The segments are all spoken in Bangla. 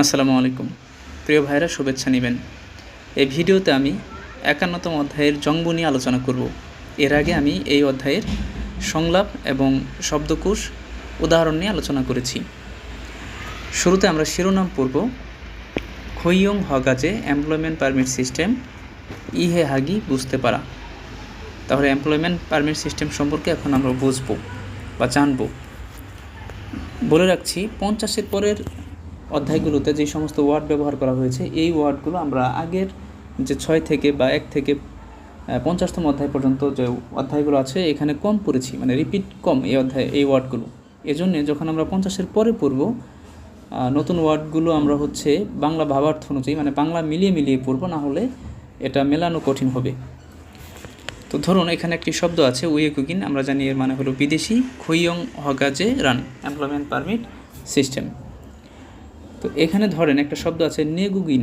আসসালামু আলাইকুম। প্রিয় ভাইরা, শুভেচ্ছা নেবেন। এই ভিডিওতে আমি একান্নতম অধ্যায়ের জঙ্গ নিয়ে আলোচনা করব। এর আগে আমি এই অধ্যায়ের সংলাপ এবং শব্দকোষ উদাহরণ নিয়ে আলোচনা করেছি। শুরুতে আমরা শিরোনাম পড়ব, খৈয়ং হগাজে এমপ্লয়মেন্ট পারমিট সিস্টেম ইহে হাগি বুঝতে পারা। তাহলে এমপ্লয়মেন্ট পারমিট সিস্টেম সম্পর্কে এখন আমরা বুঝব বা জানব। বলে রাখছি, পঞ্চাশের পরের অধ্যায়গুলোতে যে সমস্ত ওয়ার্ড ব্যবহার করা হয়েছে, এই ওয়ার্ডগুলো আমরা আগের যে ছয় থেকে বা এক থেকে পঞ্চাশতম অধ্যায় পর্যন্ত যে অধ্যায়গুলো আছে, এখানে কম পড়েছি মানে রিপিট কম এই অধ্যায়, এই ওয়ার্ডগুলো। এজন্য যখন আমরা পঞ্চাশের পরে পড়ব নতুন ওয়ার্ডগুলো আমরা হচ্ছে বাংলা ভাবার্থ অনুযায়ী মানে বাংলা মিলিয়ে মিলিয়ে পড়ব, না হলে এটা মেলানো কঠিন হবে। তো ধরুন এখানে একটি শব্দ আছে উয়েকুকিন আমরা জানি এর মানে হলো বিদেশি খৈয়ং হগাজে রান এমপ্লয়মেন্ট পারমিট সিস্টেম তো এখানে ধরেন একটা শব্দ আছে নেগুগিন,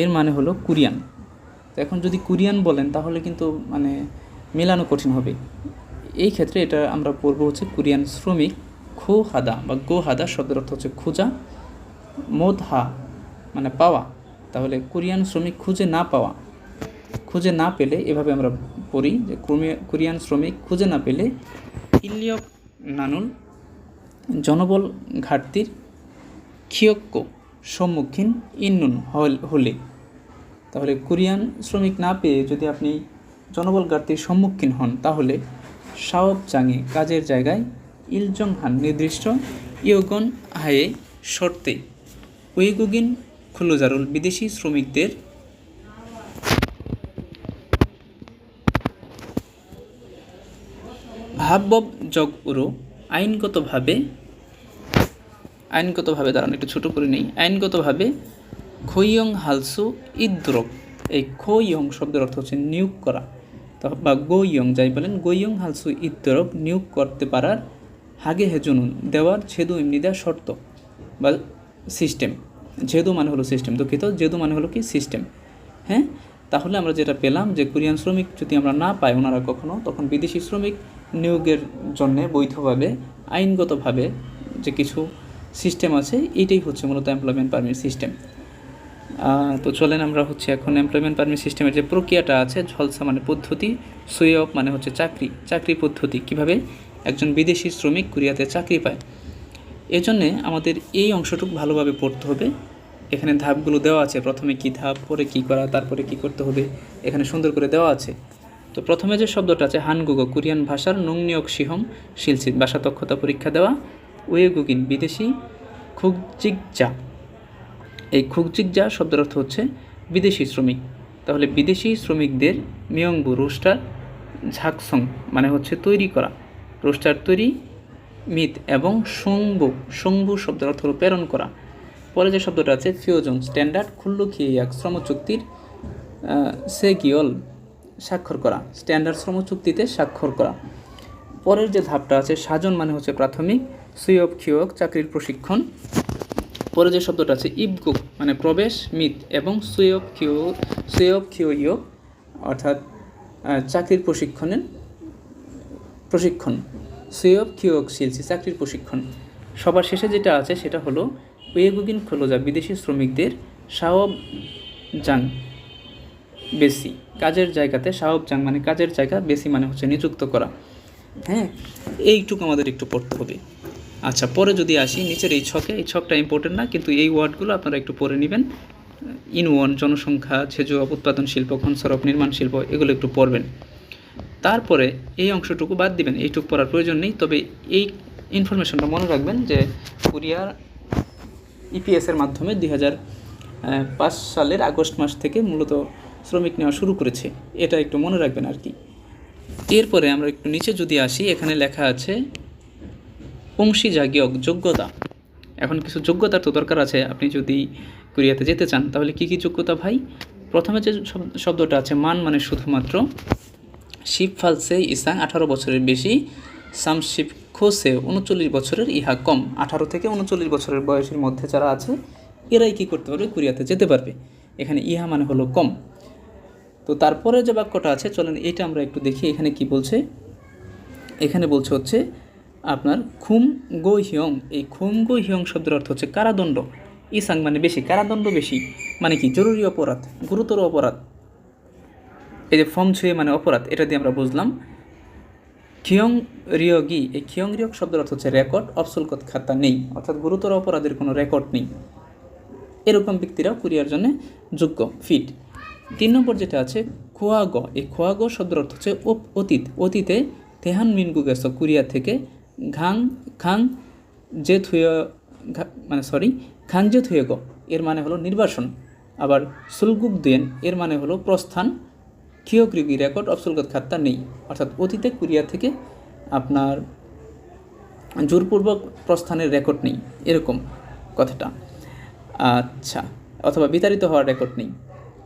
এর মানে হলো কুরিয়ান। তো এখন যদি কুরিয়ান বলেন, তাহলে কিন্তু মানে মেলানো কঠিন হবে। এই ক্ষেত্রে এটা আমরা পড়ব হচ্ছে কুরিয়ান শ্রমিক খো হাদা বা গো হাদা শব্দের অর্থ হচ্ছে খোঁজা মোদ হা মানে পাওয়া। তাহলে কোরিয়ান শ্রমিক খুঁজে না পাওয়া, খুঁজে না পেলে এভাবে আমরা পড়ি যে কোরিয়ান শ্রমিক খুঁজে না পেলে ইলিয়ক নানুল জনবল ঘাটতির খিয়ক্য সম্মুখীন ইন্নুন হলে তাহলে কোরিয়ান শ্রমিক না পেয়ে যদি আপনি জনবল ঘাটতির সম্মুখীন হন, তাহলে সাওব চাঙে কাজের জায়গায় ইলজং হান নির্দিষ্ট ইয়োগন হায়ে শর্তে উইগুগিন খুলুজারুল বিদেশি শ্রমিকদের ভাবব জগ উরো আইনগতভাবে আইনগতভাবে, দাঁড়ান, একটু ছোট করে নেই। আইনগতভাবে, খৈয়ং হালসু ইদ্রক এই খৈয়ং শব্দের অর্থ হচ্ছে নিয়োগ করা। বা গৈয়ং, যাই বলেন, গৈয়ং হালসু ইদ্রক নিয়োগ করতে পারার হাগে হেজনুন, দেওয়ার ছেদু এমনি দেওয়ার শর্ত বা সিস্টেম। যেদু মানে হলো সিস্টেম, দুঃখিত। যেদু মানে হলো কি? সিস্টেম। হ্যাঁ? তাহলে আমরা যেটা পেলাম যে কোরিয়ান শ্রমিক যদি আমরা না পাই ওনারা কখনো, তখন বিদেশি শ্রমিক নিয়োগের জন্য বৈধভাবে, আইনগতভাবে যে কিছু সিস্টেম আছে, এইটাই হচ্ছে মূলত এমপ্লয়মেন্ট পারমিট সিস্টেম তো চলেন আমরা হচ্ছে এখন এমপ্লয়মেন্ট পারমিট সিস্টেমের যে প্রক্রিয়াটা আছে, ঝলসা মানে পদ্ধতি সুইঅপ মানে হচ্ছে চাকরি চাকরি পদ্ধতি, কীভাবে একজন বিদেশি শ্রমিক কোরিয়াতে চাকরি পায়। এজন্যে আমাদের এই অংশটুকু ভালোভাবে পড়তে হবে। এখানে ধাপগুলো দেওয়া আছে, প্রথমে কী ধাপ, পরে কী করা, তারপরে কী করতে হবে, এখানে সুন্দর করে দেওয়া আছে। তো প্রথমে যে শব্দটা আছে, হানগুগো, কোরিয়ান ভাষার নংনিয়ক সিহম শিলসিত ভাষা দক্ষতা পরীক্ষা দেওয়া ওয়েগুগিন বিদেশি খুগজিগজা। এই খুগজিগজা শব্দের অর্থ হচ্ছে বিদেশি শ্রমিক। তাহলে বিদেশি শ্রমিকদের মিয়ংবু রোস্টার ঝাকসং মানে হচ্ছে তৈরি করা। রোস্টার তৈরি, মিত এবং সংবু সংবু শব্দের অর্থ হলো প্রেরণ করা। পরে যে শব্দটা আছে ফিওজন স্ট্যান্ডার্ড, খুল্লু খিয়াক শ্রম চুক্তির সেগিয়ল স্বাক্ষর করা। স্ট্যান্ডার্ড শ্রম চুক্তিতে স্বাক্ষর করা। পরের যে ধাপটা আছে, সাজন মানে হচ্ছে প্রাথমিক সুইয়ব খিয়ক চাকরির প্রশিক্ষণ। পরে যে শব্দটা আছে, ইবগুক মানে প্রবেশ মিত এবং খিও সুয়ব খিও ইয়োগ অর্থাৎ চাকরির প্রশিক্ষণের প্রশিক্ষণ। সুয়ব খিওক শিলসি চাকরির প্রশিক্ষণ। সবার শেষে যেটা আছে, সেটা হলো, ওয়েগুগিন খোলোজা বিদেশি শ্রমিকদের সাওব জাং বেশি। কাজের জায়গাতে সাওব জাং মানে কাজের জায়গা বেশি মানে হচ্ছে নিযুক্ত করা। হ্যাঁ? এইটুকু আমাদের একটু পড়তে হবে। আচ্ছা পরে যদি আসি, নিচের এই ছকে, এই ছকটা ইম্পর্টেন্ট না, কিন্তু এই ওয়ার্ডগুলো আপনারা একটু পড়ে নেবেন। ইনওয়ান জনসংখ্যা ছেজু উৎপাদন শিল্প খনসরফ নির্মাণ শিল্প, এগুলো একটু পড়বেন। তারপরে এই অংশটুকু বাদ দিবেন, এইটুকু পড়ার প্রয়োজন নেই। তবে এই ইনফরমেশনটা মনে রাখবেন যে কোরিয়ার ইপিএসের মাধ্যমে দুই হাজার পাঁচ সালের আগস্ট মাস থেকে মূলত শ্রমিক নেওয়া শুরু করেছে। এটা একটু মনে রাখবেন আর কি। এরপরে আমরা একটু নিচে যদি আসি, এখানে লেখা আছে, অংশী জাগিয়ক যোগ্যতা। এখন কিছু যোগ্যতার তো দরকার আছে। আপনি যদি কোরিয়াতে যেতে চান, তাহলে কি কি যোগ্যতা ভাই? প্রথমে যে শব্দটা আছে মান মানে শুধুমাত্র। শিব ফালসে ইসাং আঠারো বছরের বেশি সামশিপ খোসে উনচল্লিশ বছরের ইহা কম। আঠারো থেকে উনচল্লিশ বছরের বয়সের মধ্যে যারা আছে, এরাই কি করতে পারবে? কোরিয়াতে যেতে পারবে। এখানে ইহা মানে হলো কম। তো তারপরে যে বাক্যটা আছে, চলেন এটা আমরা একটু দেখি, এখানে কি বলছে? এখানে বলছে হচ্ছে, আপনার খুম গো হিয়ং, এই খুম গো হিয়ং শব্দের অর্থ হচ্ছে কারাদণ্ড। ইসাং মানে বেশি, কারাদণ্ড বেশি মানে কি? জরুরি অপরাধ, গুরুতর অপরাধ। এই যে ফর্ম ছুঁয়ে মানে অপরাধ, এটা দিয়ে আমরা বুঝলাম। খিয়ং রিয়গি, এই খিয়ং রিয়ক শব্দের অর্থ হচ্ছে রেকর্ড, অফসলকত খাতা নেই, অর্থাৎ গুরুতর অপরাধের কোনো রেকর্ড নেই। এরকম ব্যক্তিরাও কুরিয়ার জন্য যোগ্য, ফিট। তিন নম্বর যেটা আছে, খোয়াগ। এই খোয়াগ শব্দের অর্থ হচ্ছে অতীত। অতীতে তেহান মিনগু গেছ কুরিয়া থেকে ঘাং খাং যে থুয় মানে সরি খাং যে থুয়ে গ। এর মানে হলো নির্বাসন। আবার সুলগুক দেন, এর মানে হলো প্রস্থান। ক্ষিয়ক্রিগি রেকর্ড অফ সুলগত খাত্তা নেই। অর্থাৎ অতীতে কুরিয়া থেকে আপনার জোরপূর্বক প্রস্থানের রেকর্ড নেই। এরকম কথাটা। আচ্ছা অথবা বিতাড়িত হওয়ার রেকর্ড নেই।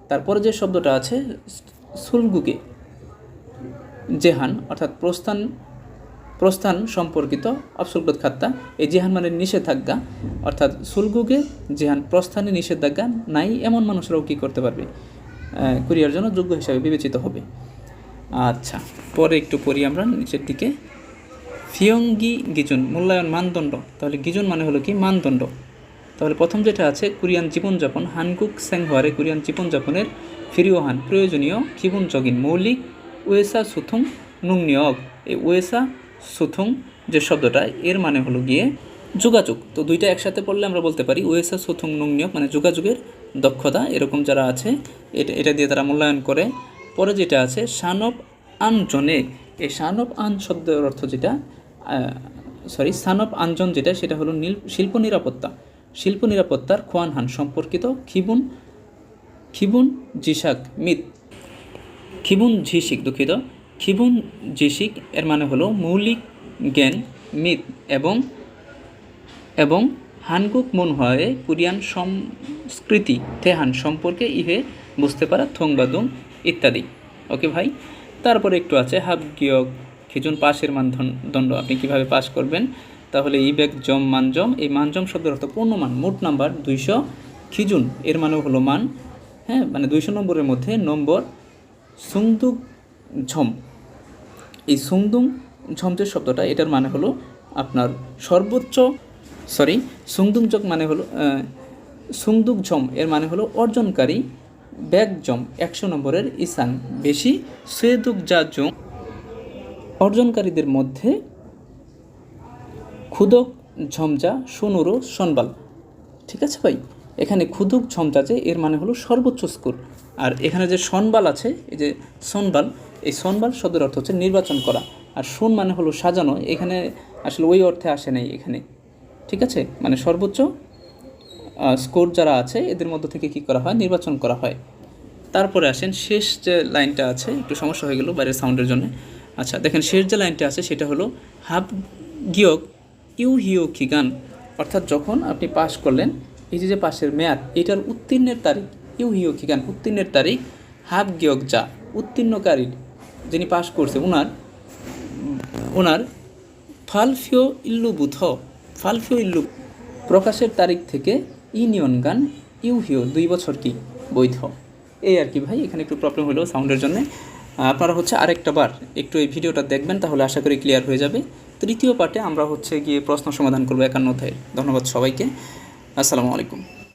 তারপরে যে শব্দটা আছে, সুলগুকে, জেহান, অর্থাৎ প্রস্থান প্রস্থান সম্পর্কিত অবসলগত খাত্তা। এই জেহান মানে নিষেধাজ্ঞা, অর্থাৎ সুলগুকে জেহান প্রস্থানে নিষেধাজ্ঞা নাই, এমন মানুষরাও কী করতে পারবে? কুরিয়ার জন্য যোগ্য হিসাবে বিবেচিত হবে। আচ্ছা পরে একটু পড়ি আমরা নিচের দিকে। ফিয়ঙ্গি গিজুন, মূল্যায়ন মানদণ্ড। তাহলে গিজুন মানে হলো কি? মানদণ্ড। তাহলে প্রথম যেটা আছে, কোরিয়ান জীবনযাপন, হানকুক স্যাংহোয়ারে কোরিয়ান জীবনযাপনের ফিরিওহান, প্রয়োজনীয় খিবুন জগিন মৌলিক ওয়েসা সুথুং নুং নিয়গ। এই ওয়েসা সুথুং যে শব্দটা, এর মানে হলো গিয়ে যোগাযোগ। তো দুইটা একসাথে পড়লে আমরা বলতে পারি, ওয়েসা সুথুং নুং নিয়গ মানে যোগাযোগের দক্ষতা, এরকম যারা আছে, এটা এটা দিয়ে তারা মূল্যায়ন করে। পরে যেটা আছে, সানব আনজনে, এই সানব আন শব্দের অর্থ যেটা সরি সানব আনজন যেটা, সেটা হলো নীল, শিল্প নিরাপত্তা। শিল্প নিরাপত্তার খোয়ানহান সম্পর্কিত খিবুন খিবুন জিসাক মিত, খিবুন ঝিসিক দুঃখিত, খিবুন জিসিক এর মানে হলো মৌলিক জ্ঞান, মিত এবং এবং হানগুক মন হয় কোরিয়ান সংস্কৃতি তেহান সম্পর্কে ইহে বুঝতে পারা থং বা দুং ইত্যাদি। ওকে ভাই? তারপরে একটু আছে হাব গিয়ক, খিজুন পাশের মানদণ্ড আপনি কীভাবে পাস করবেন? তাহলে ইবেক জম মানজম এই মানজম শব্দের অর্থ পূর্ণমান মোট নাম্বার দুইশো খিজুন। এর মানেও হলো মান হ্যাঁ মানে দুইশো নম্বরের মধ্যে নম্বর সুংদুক ঝম। এই সুংদুং ঝম যে শব্দটা, এটার মানে হলো আপনার সর্বোচ্চ সরি সুংদুং জক মানে হলো সুংদুক ঝম, এর মানে হলো অর্জনকারী ব্যাগ জম, একশো নম্বরের ইসান। বেশি সুয়েদুক যা জম অর্জনকারীদের মধ্যে ক্ষুদক ঝমজা সোনুরো, সনবাল। ঠিক আছে ভাই? এখানে ক্ষুদক ঝমজা যে, এর মানে হলো সর্বোচ্চ স্কোর। আর এখানে যে সনবাল আছে, এই যে সনবাল, এই সনবাল শব্দের অর্থ হচ্ছে নির্বাচন করা। আর সোন মানে হলো সাজানো, এখানে আসলে ওই অর্থে আসে নাই এখানে। ঠিক আছে? মানে সর্বোচ্চ স্কোর যারা আছে, এদের মধ্য থেকে কি করা হয়? নির্বাচন করা হয়। তারপরে আসেন, শেষ যে লাইনটা আছে, একটু সমস্যা হয়ে গেল বাইরের সাউন্ডের জন্য। আচ্ছা দেখেন, শেষ যে লাইনটা আছে, সেটা হলো হাব গিয়ক ইউ হিও খিগান অর্থাৎ যখন আপনি পাশ করলেন, এই যে যে পাশের মেয়াদ, এটার উত্তীর্ণের তারিখ, ইউ হিও খিগান উত্তীর্ণের তারিখ হাব গিয়ক যা উত্তীর্ণকারীর যিনি পাশ করছে ওনার ওনার ফালফিও ইল্লু বুথ ফালফিও ইল্লু প্রকাশের তারিখ থেকে ইউনিয়ন গান, ইউ হিও দুই বছর কি বৈধ? এই আর কি ভাই, এখানে একটু প্রবলেম হলো সাউন্ডের জন্য। আপনারা হচ্ছে আরেকটা বার একটু এই ভিডিওটা দেখবেন, তাহলে আশা করি ক্লিয়ার হয়ে যাবে। তৃতীয় পার্টে আমরা হচ্ছে গিয়ে প্রশ্ন সমাধান করব একান্ন অধ্যায়ের ধন্যবাদ সবাইকে। আসসালামু আলাইকুম।